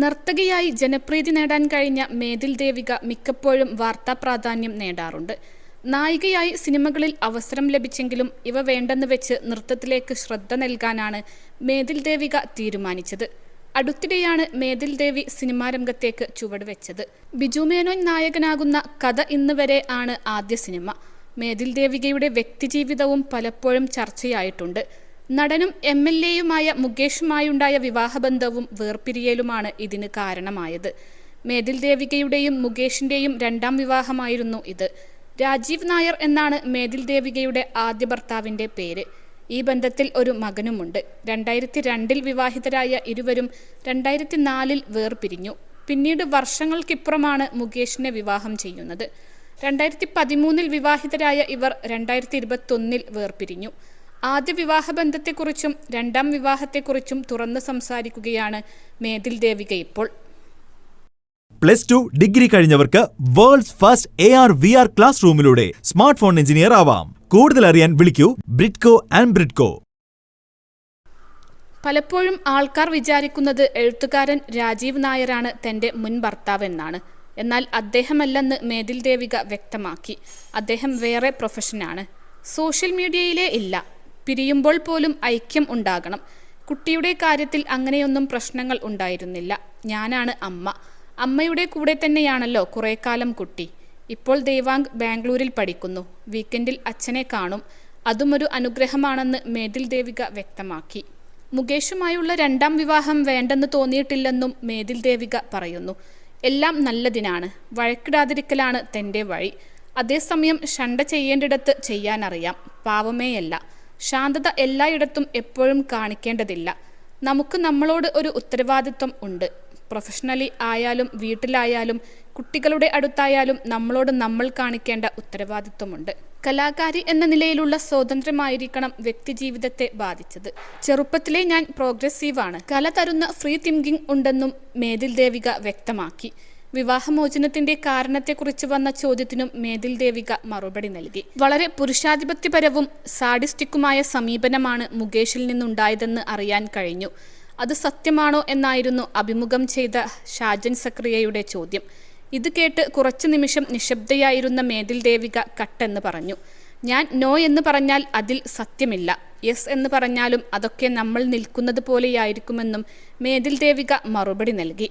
നർത്തകിയായി ജനപ്രീതി നേടാൻ കഴിഞ്ഞ മേതിൽ ദേവിക മിക്കപ്പോഴും വാർത്താ പ്രാധാന്യം നേടാറുണ്ട്. നായികയായി സിനിമകളിൽ അവസരം ലഭിച്ചെങ്കിലും ഇവ വേണ്ടെന്ന് വെച്ച് നൃത്തത്തിലേക്ക് ശ്രദ്ധ നൽകാനാണ് മേതിൽ ദേവിക തീരുമാനിച്ചത്. അടുത്തിടെയാണ് മേതിൽ ദേവി സിനിമാ രംഗത്തേക്ക് ചുവടുവെച്ചത് ബിജു മേനോൻ നായകനാകുന്ന കഥ ഇന്ന് വരെ ആണ് ആദ്യ സിനിമ. മേതിൽ ദേവികയുടെ വ്യക്തിജീവിതവും പലപ്പോഴും ചർച്ചയായിട്ടുണ്ട്. നടനും എം എൽ എയുമായ മുകേഷുമായുണ്ടായ വിവാഹബന്ധവും വേർപിരിയലുമാണ് ഇതിന് കാരണമായത്. മേതിൽ ദേവികയുടെയും മുകേഷിന്റെയും രണ്ടാം വിവാഹമായിരുന്നു ഇത്. രാജീവ് നായർ എന്നാണ് മേതിൽ ദേവികയുടെ ആദ്യ ഭർത്താവിന്റെ പേര്. ഈ ബന്ധത്തിൽ ഒരു മകനുമുണ്ട്. രണ്ടായിരത്തി രണ്ടിൽ വിവാഹിതരായ ഇരുവരും രണ്ടായിരത്തി നാലിൽ വേർപിരിഞ്ഞു. പിന്നീട് വർഷങ്ങൾക്കിപ്പുറമാണ് മുകേഷിനെ വിവാഹം ചെയ്യുന്നത്. രണ്ടായിരത്തി പതിമൂന്നിൽ വിവാഹിതരായ ഇവർ രണ്ടായിരത്തി ഇരുപത്തൊന്നിൽ വേർപിരിഞ്ഞു. ആദ്യ വിവാഹബന്ധത്തെക്കുറിച്ചും രണ്ടാം വിവാഹത്തെക്കുറിച്ചും തുറന്ന് സംസാരിക്കുകയാണ് മേതിൽ ദേവിക ഇപ്പോൾ. Plus two degree കഴിഞ്ഞവർക്ക് world's first A R V R class റൂമിലൂടെ smart phone engineer ആവാം. കൂടുതൽ അറിയാൻ വിളിക്കൂ ബ്രിഡ്കോ ആൻഡ് ബ്രിഡ്കോ. പലപ്പോഴും ആൾക്കാർ വിചാരിക്കുന്നത് എഴുത്തുകാരൻ രാജീവ് നായരാണ് തന്റെ മുൻ ഭർത്താവെന്നാണ് എന്നാൽ അദ്ദേഹമല്ലെന്ന് മേതിൽ ദേവിക വ്യക്തമാക്കി. അദ്ദേഹം വേറെ പ്രൊഫഷനാണ് സോഷ്യൽ മീഡിയയിലെ ഇല്ല. പിരിയുമ്പോൾ പോലും ഐക്യം ഉണ്ടാകണം. കുട്ടിയുടെ കാര്യത്തിൽ അങ്ങനെയൊന്നും പ്രശ്നങ്ങൾ ഉണ്ടായിരുന്നില്ല. ഞാനാണ് അമ്മ. അമ്മയുടെ കൂടെ തന്നെയാണല്ലോ കുറേ കാലം കുട്ടി. ഇപ്പോൾ ദേവാങ് ബാംഗ്ലൂരിൽ പഠിക്കുന്നു. വീക്കെൻഡിൽ അച്ഛനെ കാണും. അതുമൊരു അനുഗ്രഹമാണെന്ന് മേതിൽ ദേവിക വ്യക്തമാക്കി. മുകേഷുമായുള്ള രണ്ടാം വിവാഹം വേണ്ടെന്ന് തോന്നിയിട്ടില്ലെന്നും മേതിൽ ദേവിക പറയുന്നു. എല്ലാം നല്ലതിനാണ്. വഴക്കിടാതിരിക്കലാണ് തന്റെ വഴി. അതേസമയം ഷണ്ട ചെയ്യേണ്ടിടത്ത് ചെയ്യാനറിയാം. പാവമേയല്ല. ശാന്തത എല്ലായിടത്തും എപ്പോഴും കാണിക്കേണ്ടതില്ല. നമുക്ക് നമ്മളോട് ഒരു ഉത്തരവാദിത്വം ഉണ്ട്. പ്രൊഫഷണലി ആയാലും വീട്ടിലായാലും കുട്ടികളുടെ അടുത്തായാലും നമ്മളോട് നമ്മൾ കാണിക്കേണ്ട ഉത്തരവാദിത്വമുണ്ട്. കലാകാരി എന്ന നിലയിലുള്ള സ്വാതന്ത്ര്യമായിരിക്കണം വ്യക്തിജീവിതത്തെ ബാധിച്ചത്. ചെറുപ്പത്തിലെ ഞാൻ പ്രോഗ്രസീവാണ്. കല തരുന്ന ഫ്രീ തിങ്കിങ് ഉണ്ടെന്നും മേതിൽ ദേവിക വ്യക്തമാക്കി. വിവാഹമോചനത്തിന്റെ കാരണത്തെക്കുറിച്ച് വന്ന ചോദ്യത്തിനും മേതിൽ ദേവിക മറുപടി നൽകി. വളരെ പുരുഷാധിപത്യപരവും സാഡിസ്റ്റിക്കുമായ സമീപനമാണ് മുകേഷിൽ നിന്നുണ്ടായതെന്ന് അറിയാൻ കഴിഞ്ഞു. അത് സത്യമാണോ എന്നായിരുന്നു അഭിമുഖം ചെയ്ത ഷാജൻ സക്രിയയുടെ ചോദ്യം. ഇത് കേട്ട് കുറച്ചു നിമിഷം നിശബ്ദയായിരുന്ന മേതിൽ ദേവിക കട്ടെന്ന് പറഞ്ഞു. ഞാൻ നോ എന്ന് പറഞ്ഞാൽ അതിൽ സത്യമില്ല. യെസ് എന്ന് പറഞ്ഞാലും അതൊക്കെ നമ്മൾ നിൽക്കുന്നത് പോലെയായിരിക്കുമെന്നും മേതിൽ ദേവിക മറുപടി നൽകി.